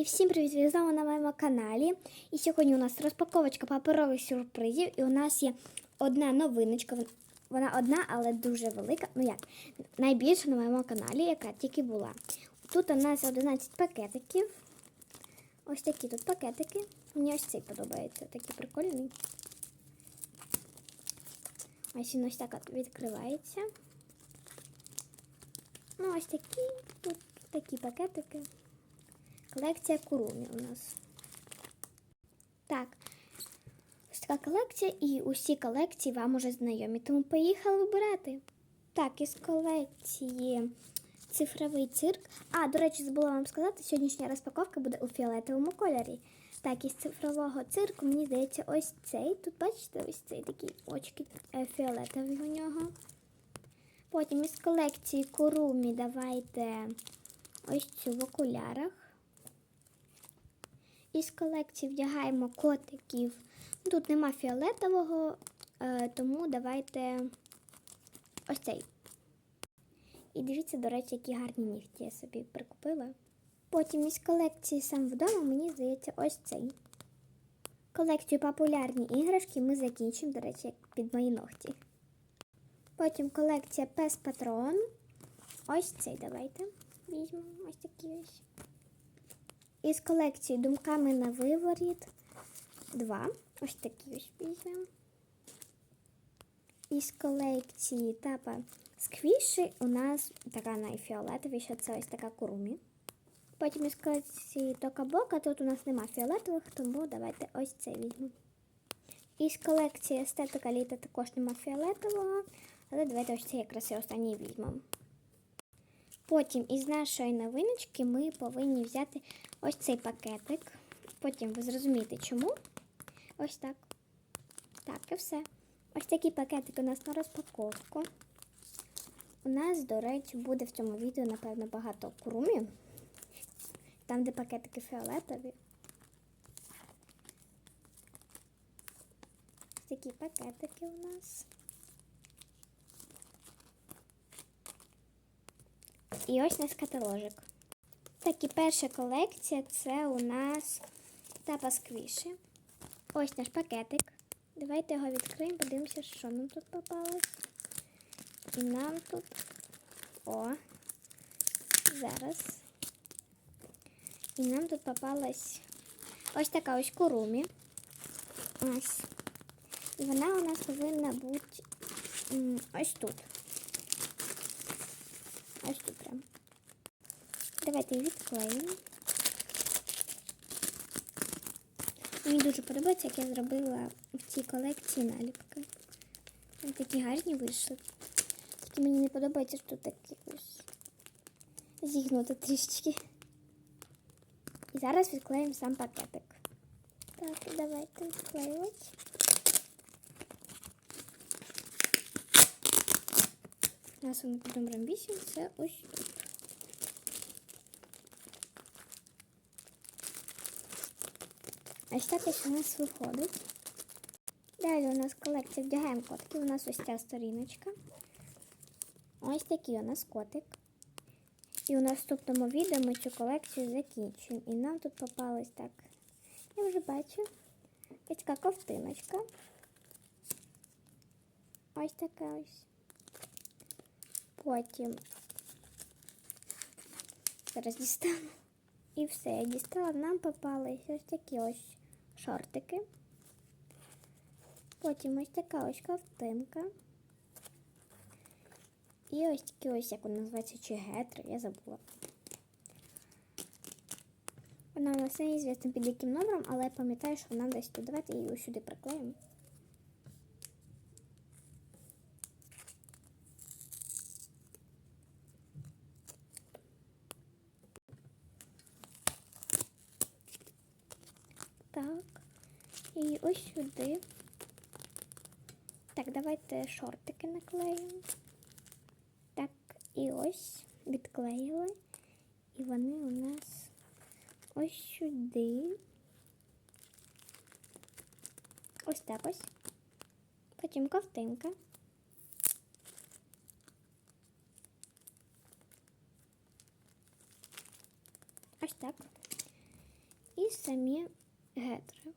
І всім привіт! Ви знову на моєму каналі. І сьогодні у нас розпаковочка паперових сюрпризів. І у нас є одна новиночка. Вона одна, але дуже велика. Ну як, найбільша на моєму каналі, яка тільки була. Тут у нас 11 пакетиків. Ось такі тут пакетики. Мені ось цей подобається, такий прикольний. Ось він ось так відкривається. Ну, ось такі тут такі пакетики. Колекція курумі у нас. Так. Ось така колекція, і усі колекції вам уже знайомі. Тому поїхали вибирати. Так, із колекції цифровий цирк. А, до речі, забула вам сказати, сьогоднішня розпаковка буде у фіолетовому кольорі. Так, із цифрового цирку, мені здається, ось цей. Тут бачите, ось цей такий очки е, фіолетові у нього. Потім із колекції Курумі давайте ось цю в окулярах. Із колекції вдягаємо котиків. Тут нема фіолетового, е, тому давайте ось цей. І дивіться, до речі, які гарні нігті я собі прикупила. Потім із колекції сам вдома, мені здається, ось цей. Колекцію популярні іграшки ми закінчимо, до речі, під мої ногті. Потім колекція Пес Патрон. Ось цей давайте візьмемо. Ось такий ось. Із колекції думками на виворіт. Два. Ось такі ось візьмемо. Із колекції тапа сквіші у нас така найфіолетовіша, це ось така курумі. Потім із колекції Токабока, тут у нас нема фіолетових, тому давайте ось це візьмемо. Із колекції естетика літа також нема фіолетового, але давайте ось це якраз і останній візьмемо. Потім із нашої новиночки ми повинні взяти ось цей пакетик. Потім ви зрозумієте, чому. Ось так. Так, і все. Ось такий пакетик у нас на розпаковку. У нас, до речі, буде в цьому відео, напевно, багато курумів. Там, де пакетики фіолетові. Ось такі пакетики у нас. І ось наш каталожик. Так, і перша колекція це у нас тапа сквіші. Ось наш пакетик. Давайте його відкриємо, подивимося, що нам тут попалось. І нам тут. О, зараз. І нам тут попалась ось така ось курумі. Ось. І вона у нас повинна бути ось тут. Ось тут прям. Давайте відклеїмо. Мені дуже подобається, як я зробила в цій колекції наліпки. Вони такі гарні вийшли. Тільки мені не подобається, що тут такі ось зігнуто трішечки. І зараз відклеїмо сам пакетик. Так, давайте відклеювати. У нас воно під номером 8, це ось тут. Ось так ось у нас виходить. Далі у нас колекція вдягаємо котиків. У нас ось ця сторіночка. Ось такий у нас котик. І у наступному відео ми цю колекцію закінчуємо. І нам тут попалось так. Я вже бачу. Ось така ковтиночка. Ось така ось. Потім зараз дістану. І все, я дістала. Нам попались ось такі ось шортики. Потім ось така ось ковтинка. І ось такі ось, як вона називається, чи гетри, я забула. Вона у нас неізвісна під яким номером, але я пам'ятаю, що вона десь тут. Давайте її сюди приклеїмо. Так. І ось сюди. Так, давайте шортики наклеїмо. Так, і ось відклеїли. І вони у нас ось сюди. Ось так ось. Потім ковтинка. Ось так. і самі гетри.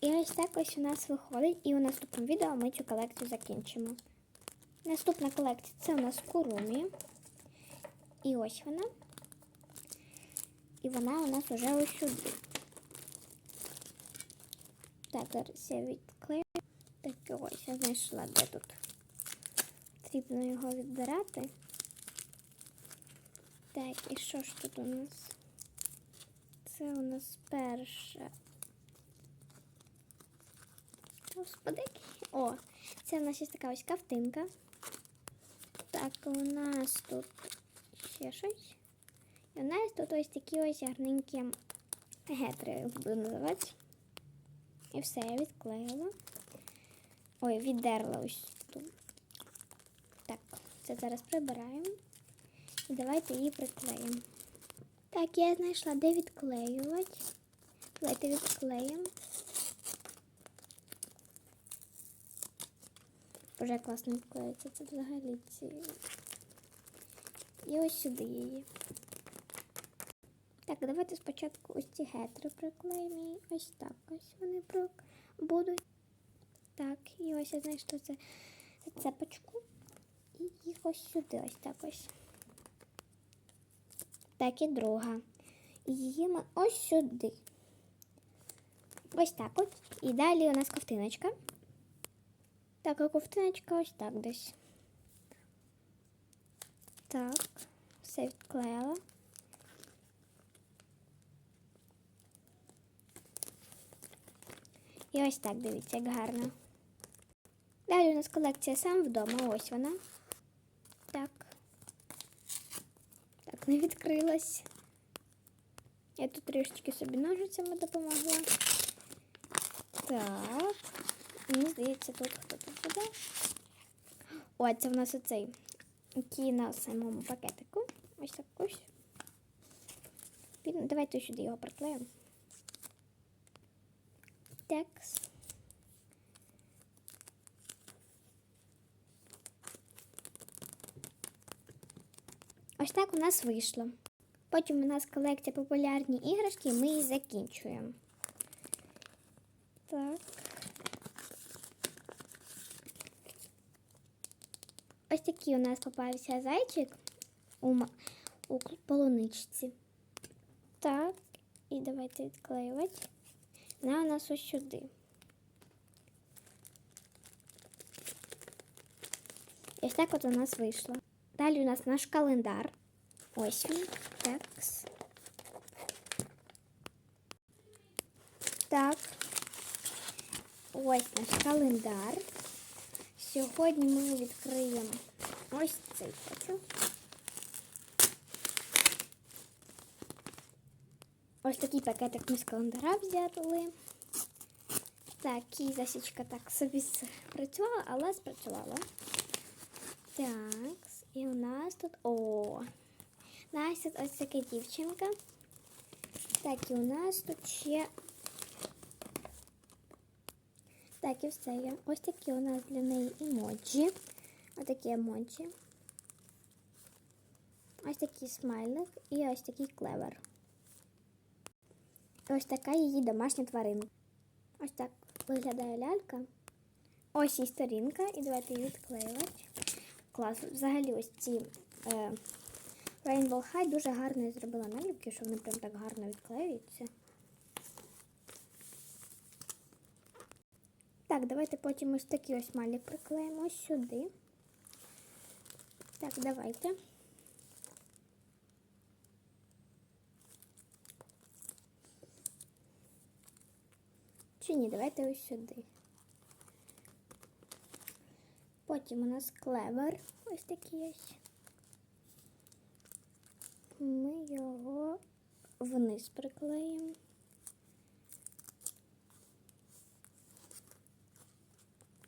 І ось так ось у нас виходить, і у наступному відео ми цю колекцію закінчимо. Наступна колекція це у нас Курумі. І ось вона. І вона у нас уже ось сюди. Так, зараз я відклею. Так, ось я знайшла, де тут. Потрібно його відбирати. Так, і що ж тут у нас? Це у нас перша. Господи. О, це у нас є така ось кавтинка. Так, у нас тут ще щось. І у нас тут ось такі ось гарненькі гетри, буду називати. І все, я відклеїла. Ой, віддерла ось це зараз прибираємо. І давайте її приклеїмо. Так, я знайшла, де відклеювати. Давайте відклеїмо. Вже класно відклеїться. Це взагалі ці. І ось сюди її. Так, давайте спочатку ось ці гетри приклеїмо. І ось так ось вони будуть. Так, і ось я знайшла це цепочку. І їх ось сюди, ось так ось. Так, і друга. І її ми ось сюди. Ось так от. І далі у нас ковтиночка. Так, а ковтиночка ось так десь. Так, все відклеїла. І ось так, дивіться, як гарно. Далі у нас колекція сам вдома, ось вона. Так. Не відкрилась. Я тут трішечки собі ножицями допомогла. Так. Мені здається, тут хто тут буде. О, це в нас оцей, який на самому пакетику. Ось так ось. Давайте сюди його приклеїмо. Так. Ось так у нас вийшло. Потім у нас колекція популярні іграшки, ми її закінчуємо. Так. Ось такий у нас попався зайчик у, у полуничці. Так, і давайте відклеювати. На у нас ось сюди. І Ось так от у нас вийшло. Далі у нас наш календар. Ось він. Так. Так. Ось наш календар. Сьогодні ми відкриємо ось цей хочу. Ось такий пакетик ми з календара взяли. Так, і засічка так собі спрацювала, але спрацювала. Так, і у нас тут. О! У нас тут ось така дівчинка. Так, і у нас тут ще. Так, і все. Ось такі у нас для неї емоджі. Ось такі емоджі. Ось такий смайлик і ось такий клевер. І ось така її домашня тваринка. Ось так виглядає лялька. Ось її сторінка, і давайте її відклеювати. Клас. Взагалі ось ці е, Rainbow High дуже гарно я зробила наліпки, що вони прям так гарно відклеюються. Так, давайте потім ось такий ось малік приклеїмо сюди. Так, давайте. Чи ні, давайте ось сюди. Потім у нас клевер. Ось такий ось. Ми його вниз приклеїмо.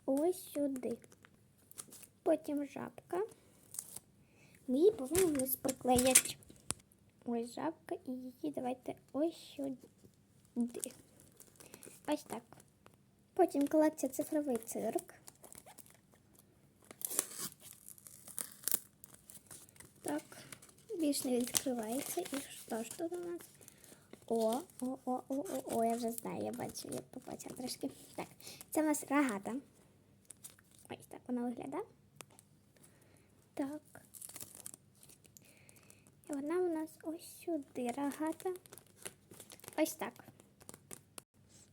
Ось сюди. Потім жабка. Ми її повинні вниз приклеїти. Ось жабка і її давайте ось сюди. Ось так. Потім колекція цифровий цирк. Більш не відкривається. І що ж тут у нас? О, о, о, о, о, о, я вже знаю, я бачу, я побачила трошки. Так, це у нас рогата. Ось так вона виглядає. Так. І вона у нас ось сюди рогата. Ось так.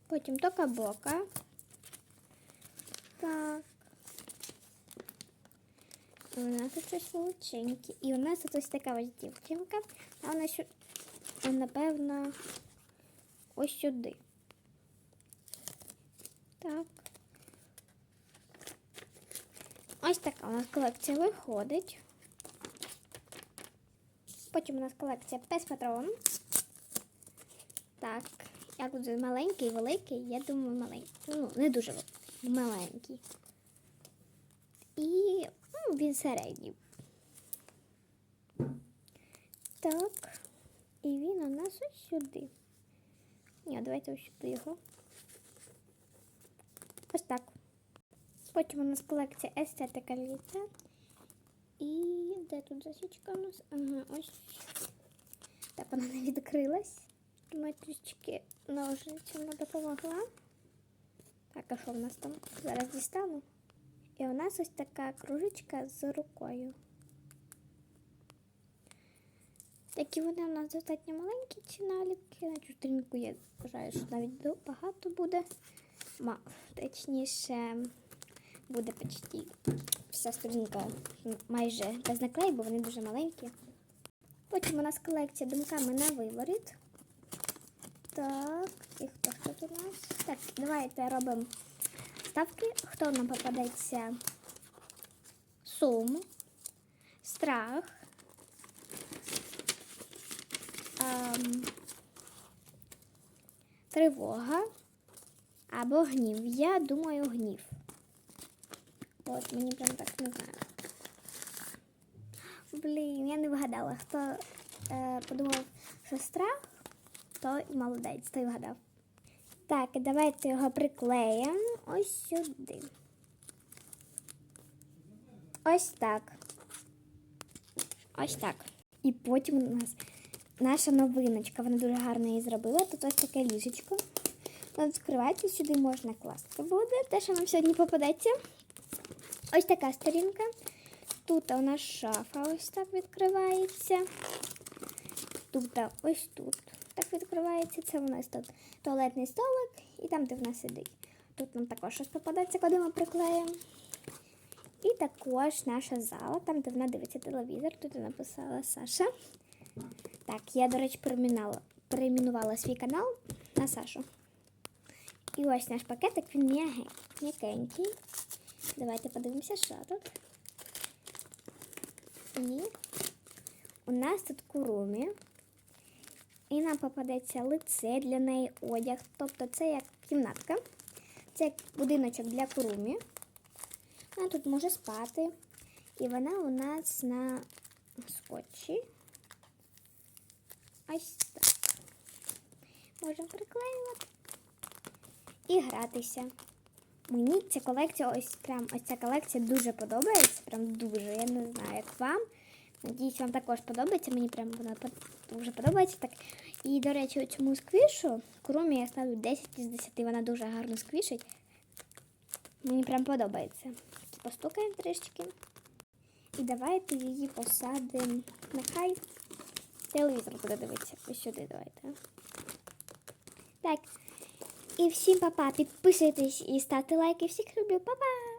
Потім тока бока. Так. І у нас тут щось величеньке. І у нас тут ось така ось дівчинка. А вона що, напевно, ось сюди. Так. Ось така у нас колекція виходить. Потім у нас колекція пес патрон. Так, як тут маленький, великий, я думаю, маленький. Ну, не дуже великий, маленький. І ну, він середній. Так. І він у нас ось сюди. Ні, давайте ось сюди його. Ось так. Потім у нас колекція естетика літа. І де тут засічка у нас? Ага, ось. Так, вона не відкрилась. Думаю, трішки ножницями допомогла. Так, а що в нас там? Зараз дістану. І у нас ось така кружечка з рукою. Такі вони у нас достатньо маленькі ці наліпки. На цю я вважаю, що навіть багато буде. Ма, точніше, буде почти вся сторінка майже без наклеїв, бо вони дуже маленькі. Потім у нас колекція думками на виворіт. Так, і хто тут у нас? Так, давайте робимо ставки. Хто нам попадеться? Сум, страх. ем, тривога або гнів. Я думаю, гнів. От мені прям так не знаю. Блін, я не вгадала. Хто е, подумав, що страх, той молодець, той вгадав. Так, давайте його приклеїмо ось сюди. Ось так. Ось так. І потім у нас наша новиночка. Вона дуже гарно її зробила. Тут ось таке ліжечко. Воно відкривається, сюди можна класти буде. Те, що нам сьогодні попадеться. Ось така сторінка. Тут у нас шафа ось так відкривається. Тут ось тут так відкривається. Це у нас тут туалетний столик і там, де вона сидить. Тут нам також щось попадеться, коли ми приклеїмо. І також наша зала, там, де вона дивиться телевізор. Тут я написала Саша. Так, я, до речі, перейменувала свій канал на Сашу. І ось наш пакетик, він м'якенький. Давайте подивимося, що тут. І у нас тут курумі. І нам попадеться лице для неї одяг. Тобто це як кімнатка. Це як будиночок для курумі. Вона тут може спати. І вона у нас на скотчі. Ось так. Можемо приклеювати і гратися. Мені ця колекція, ось прям ось ця колекція дуже подобається. Прям дуже. Я не знаю, як вам. Надіюсь, вам також подобається. Мені прям вона дуже подобається. Так. І, до речі, цьому сквішу Курумі я ставлю 10 із 10. Вона дуже гарно сквішить. Мені прям подобається. Постукаємо трішки. І давайте її посадимо. Нехай телевізор буде дивитися. Ось сюди давайте. Так. І всім па-па. Підписуйтесь і ставте лайки. Всіх люблю. Па-па!